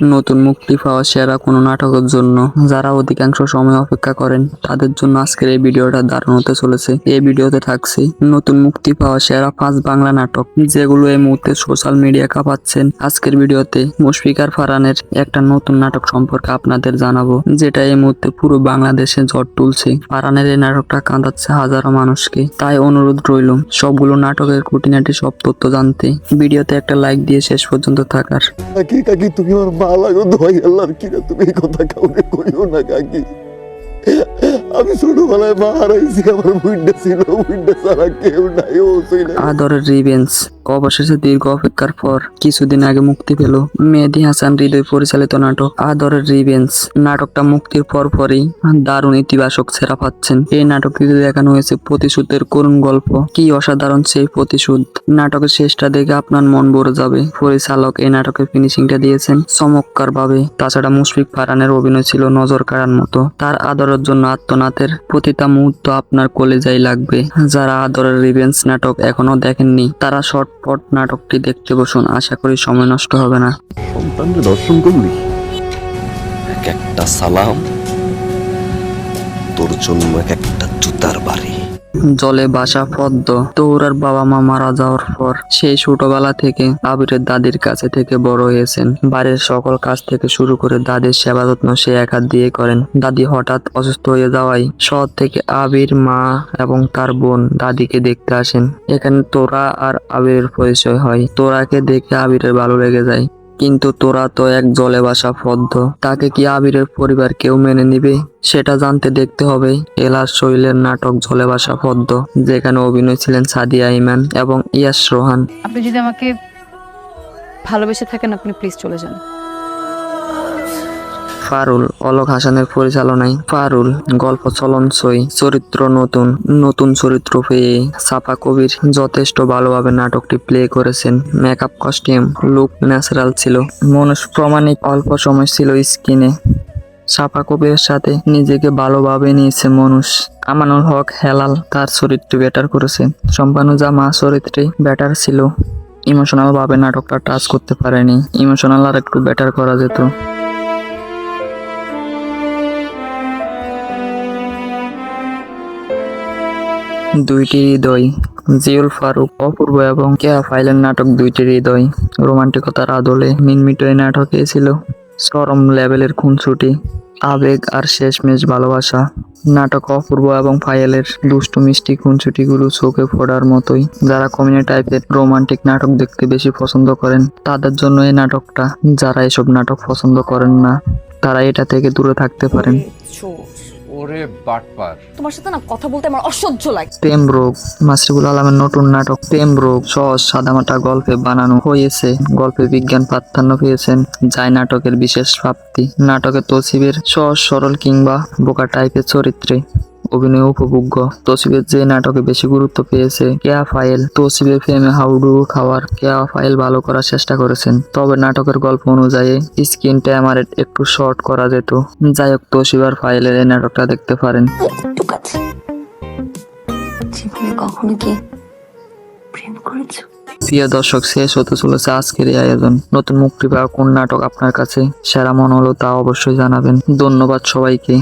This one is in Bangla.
নতুন মুক্তি পাওয়া সেরা কোনো নাটকের জন্য যারা অধিকাংশ সময় অপেক্ষা করেন, তাদের জন্য আজকের এই ভিডিওটা দারুণ হতে চলেছে। এই ভিডিওতে থাকছে নতুন মুক্তি পাওয়া সেরা পাঁচ বাংলা নাটক, যেগুলো এই মুহূর্তে সোশ্যাল মিডিয়া কাঁপাচ্ছেন। আজকের ভিডিওতে মুশফিকার ফারানের একটা নতুন নাটক সম্পর্কে আপনাদের জানাব, যেটা এই মুহূর্তে পুরো বাংলাদেশে ঝড় তুলছে। ফারানের এই নাটকটা কাঁদাচ্ছে হাজারো মানুষকে। তাই অনুরোধ রইল, সবগুলো নাটকের খুঁটিনাটি সব তথ্য জানতে। ভিডিওতে একটা লাইক দিয়ে শেষ পর্যন্ত থাকার। তুমি মা লাগো দোয়াই আল্লাহর কিনা তুমি কথা কাউকে কইও না কাকি। আমি ছোটবেলায় মা হারাইছি আমার বুইন্ডা ছিল বুইন্ডা ছাড়া কেউ নাই, ও ছিল। আদরের রিভেন্স অবশেষে দীর্ঘ অপেক্ষার পর কিছুদিন আগে মুক্তি পেল মেহেদি হাসান হৃদয় পরিচালিত নাটক আদরের রিভেন্স নাটকটা মুক্তির পর পরই দারুণ ইতিবাচক ছেড়া পাচ্ছেন। এই নাটকটিতে দেখানো হয়েছে প্রতিশোধের করুণ গল্প। কি অসাধারণ সেই প্রতিশোধ। নাটকের শেষটা দেখে আপনার মন ভরে যাবে। পরিচালক এই নাটকের ফিনিশিংটা দিয়েছেন চমৎকার ভাবে তাছাড়া মুশফিক ফারানের অভিনয় ছিল নজর কাড়ার মতো। তার আদরের জন্য আত্মনাথের প্রতিটা মুহূর্ত আপনার কলেজাই লাগবে। যারা আদরের রিভেন্স নাটক এখনও দেখেননি তারা শর্টপট নাটকটি দেখতে বসুন। আশা করি সময় নষ্ট হবে না। সন্তানকে দর্শন করলি? এক একটা সালাম তোর জন্য এক একটা জুতার বাড়ি। জলে বাসা পদ্ম। তৌরার বাবা মা মারা যাওয়ার পর সেই ছোটবেলা থেকে আবিরের দাদির কাছে থেকে বড় হয়েছেন। বাড়ির সকল কাজ থেকে শুরু করে দাদির সেবা যত্ন সে এক হাত দিয়ে করেন। দাদি হঠাৎ অসুস্থ হয়ে যাওয়ায় শহর থেকে আবির, মা এবং তার বোন দাদিকে দেখতে আসেন। এখানে তোরা আর আবিরের পরিচয় হয়। তোরাকে দেখে আবিরের ভালো লেগে যায়। কিন্তু তোরা তো এক জলে বাসা পদ্ম তাকে কি আবিরের পরিবার কেউ মেনে নিবে? সেটা জানতে দেখতে হবে। এলার শৈলের নাটক জলে বাসা পদ্ম যেখানে অভিনয় ছিলেন সাদিয়া ইমান এবং ইয়াস রোহান। আপনি যদি আমাকে ভালোবেসে থাকেন, আপনি প্লিজ চলে যান। ফারুল, অলক হাসানের পরিচালনায় ফারুল, গল্প চলনসই, চরিত্র নতুন নতুন চরিত্র পেয়ে সাপা কবির যথেষ্ট ভালোভাবে নাটকটি প্লে করেছেন। মেকআপ কস্টিউম, লুক ন্যাচারাল ছিল। মনুষ প্রমাণিক অল্প সময় ছিল স্ক্রিনে। সাপা কবির সাথে নিজেকে ভালোভাবে নিয়েছে মানুষ আমানুল হক হেলাল তার চরিত্র ব্যাটার করেছে। সম্পানুজা মা চরিত্রে বেটার ছিল। ইমোশনাল ভাবে নাটকটা টাচ করতে পারেনি। ইমোশনাল আর একটু বেটার করা যেত। দুইটি হৃদয়, জিউল ফারুক অপূর্ব এবং কেয়া ফাইলের নাটক দুইটি হৃদয়। রোমান্টিকতার আদলে মিনমিট এই নাটকে ছিল চরম লেভেলের খুনসুটি, আবেগ আর শেষমেশ ভালোবাসা। নাটক অপূর্ব এবং ফাইলের দুষ্টু মিষ্টি খুনছুটিগুলো চোখে পড়ার মতোই। যারা কমিউনি টাইপের রোমান্টিক নাটক দেখতে বেশি পছন্দ করেন, তাদের জন্য এই নাটকটা যারা এসব নাটক পছন্দ করেন না, তারা এটা থেকে দূরে থাকতে পারেন। ওরে বাটপার। তোমার সাথে না কথা বলতে আমার অসহ্য লাগে। প্রেম রোগ মাসিবুল আলমের নতুন নাটক প্রেম রোগ সহজ সাদামাটা গল্পে বানানো হয়েছে গল্পে বিজ্ঞান প্রাধান্য পেয়েছেন যাই নাটকের বিশেষ প্রাপ্তি নাটকে তসিবের সহজ সরল কিংবা বোকা টাইপের চরিত্রে। অভিনয় উপভোগ্য। তসিবের যে নাটকে বেশি গুরুত্ব পেয়েছে কেয়া ফাইল তসিবের ফেমে হাউডু খাওয়ার কেয়া ফাইল ভালো করার চেষ্টা করেছেন। তবে নাটকের গল্প অনুযায়ী স্ক্রিন টাইমার একটু শর্ট করা যেত। যাই হোক তসিবার ফাইলের এই নাটকটা দেখতে পারেন। জীবনে কখনো কি প্রেম করেছ? প্রিয় দর্শক শেষ হতে চলেছে আজকের এই আয়োজন। নতুন মুক্তি পাওয়া কোন নাটক আপনার কাছে সেরা মনে হলো তা অবশ্যই জানাবেন। ধন্যবাদ সবাইকে।